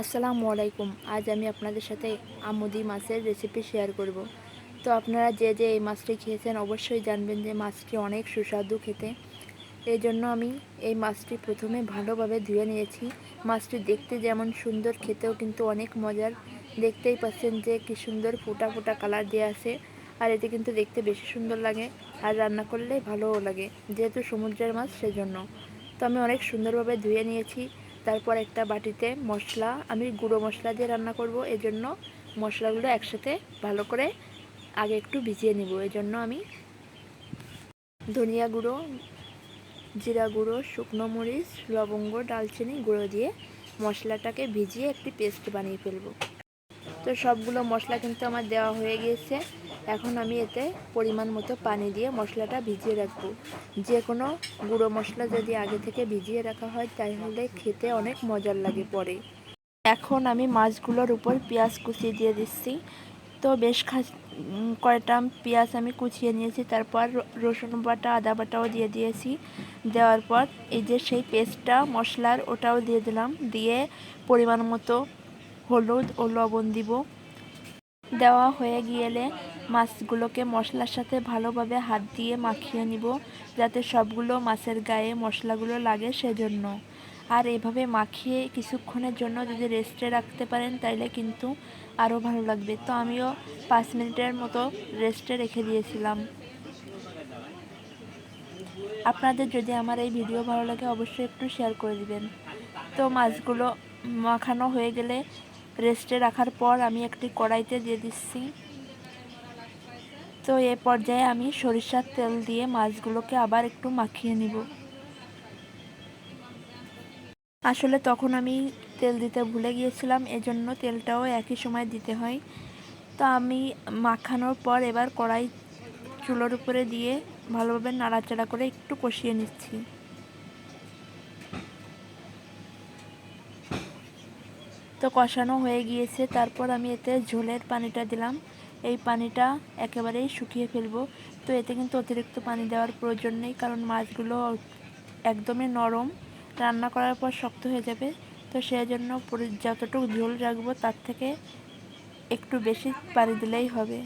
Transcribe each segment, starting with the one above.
আসসালামু আলাইকুম। আজ আমি আপনাদের সাথে আমুদি মাছের রেসিপি শেয়ার করব। তো আপনারা যে যে এই মাছটি খেয়েছেন অবশ্যই জানবেন যে মাছটি অনেক সুস্বাদু খেতে। এই জন্য আমি এই মাছটি প্রথমে ভালোভাবে ধুয়ে নিয়েছি। মাছটি দেখতে যেমন সুন্দর, খেতেও কিন্তু অনেক মজার। দেখতেই পাচ্ছেন যে কি সুন্দর ফোটা ফোটা কালার দিয়ে আছে। আর এতে কিন্তু দেখতে বেশি সুন্দর লাগে আর রান্না করলে ভালোও লাগে, যেহেতু সমুদ্রের মাছ সেজন্য। তো আমি অনেক সুন্দরভাবে ধুয়ে নিয়েছি। তারপর একটা বাটিতে মশলা, আমি গুঁড়ো মশলা দিয়ে রান্না করব, এজন্য মশলাগুলো একসাথে ভালো করে আগে একটু ভিজিয়ে নিব, এজন্য আমি ধনিয়া গুঁড়ো, জিরা গুঁড়ো, শুকনো মরিচ, লবঙ্গ, ডালচিনি গুঁড়ো দিয়ে মশলাটাকে ভিজিয়ে একটি পেস্ট বানিয়ে ফেলব। তো সবগুলো মশলা কিন্তু আমার দেওয়া হয়ে গিয়েছে। এখন আমি এতে পরিমাণ মতো পানি দিয়ে মশলাটা ভিজিয়ে রাখব। যে কোনো গুঁড়ো মশলা যদি আগে থেকে ভিজিয়ে রাখা হয়, তাহলে খেতে অনেক মজার লাগে পরে। এখন আমি মাছগুলোর উপর পেঁয়াজ কুচিয়ে দিয়ে দিচ্ছি। তো বেশ খা কয়টা পেঁয়াজ আমি কুচিয়ে নিয়েছি। তারপর রসুন বাটা, আদা বাটাও দিয়ে দিয়েছি। দেওয়ার পর এই যে সেই পেস্টটা, মশলার ওটাও দিয়ে দিলাম। দিয়ে পরিমাণ মতো হলুদ ও লবণ দিব। দেওয়া হয়ে গেলে মাছগুলোকে মশলার সাথে ভালোভাবে হাত দিয়ে মাখিয়ে নিব, যাতে সবগুলো মাছের গায়ে মশলাগুলো লাগে সেজন্য। আর এভাবে মাখিয়ে কিছুক্ষণের জন্য যদি রেস্টে রাখতে পারেন, তাইলে কিন্তু আরও ভালো লাগবে। তো আমিও পাঁচ মিনিটের মতো রেস্টে রেখে দিয়েছিলাম। আপনাদের যদি আমার এই ভিডিও ভালো লাগে, অবশ্যই একটু শেয়ার করে দিবেন। তো মাছগুলো মাখানো হয়ে গেলে রেস্টে রাখার পর আমি একটি কড়াইতে দিয়ে দিচ্ছি। তো এ পর্যায়ে আমি সরিষার তেল দিয়ে মাছগুলোকে আবার একটু মাখিয়ে নিব। আসলে তখন আমি তেল দিতে ভুলে গিয়েছিলাম, এজন্য তেলটাও একই সময় দিতে হয়। তো আমি মাখানোর পর এবার কড়াই চুলোর উপরে দিয়ে ভালোভাবে নাড়াচাড়া করে একটু কষিয়ে নিচ্ছি। তো কষানো হয়ে গিয়েছে। তারপর আমি এতে ঝোলের পানিটা দিলাম। এই পানিটা একেবারেই শুকিয়ে ফেলব। তো এতে কিন্তু অতিরিক্ত পানি দেওয়ার প্রয়োজন নেই, কারণ মাছগুলো একদমই নরম। রান্না করার পর শক্ত হয়ে যাবে। তো সেই জন্য যতটুকু ঝোল রাখব, তার থেকে একটু বেশি পানি দিলেই হবে।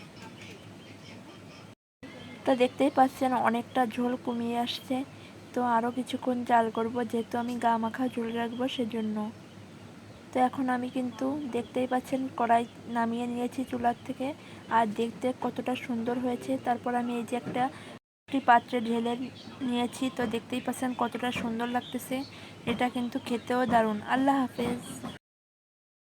তো দেখতেই পাচ্ছেন, অনেকটা ঝোল কমিয়ে আসছে। তো আরও কিছুক্ষণ জাল করব, যেহেতু আমি গা মাখা ঝোল রাখব সেজন্য। তো এখন আমি কিন্তু দেখতেই পাচ্ছেন কড়াই নামিয়ে নিয়েছি চুলার থেকে। আর দেখতে কতটা সুন্দর হয়েছে। তারপর আমি এই যে একটা একটি পাত্রে ঢেলে নিয়েছি। তো দেখতেই পাচ্ছেন কতটা সুন্দর লাগতেছে। এটা কিন্তু খেতেও দারুণ। আল্লাহ হাফেজ।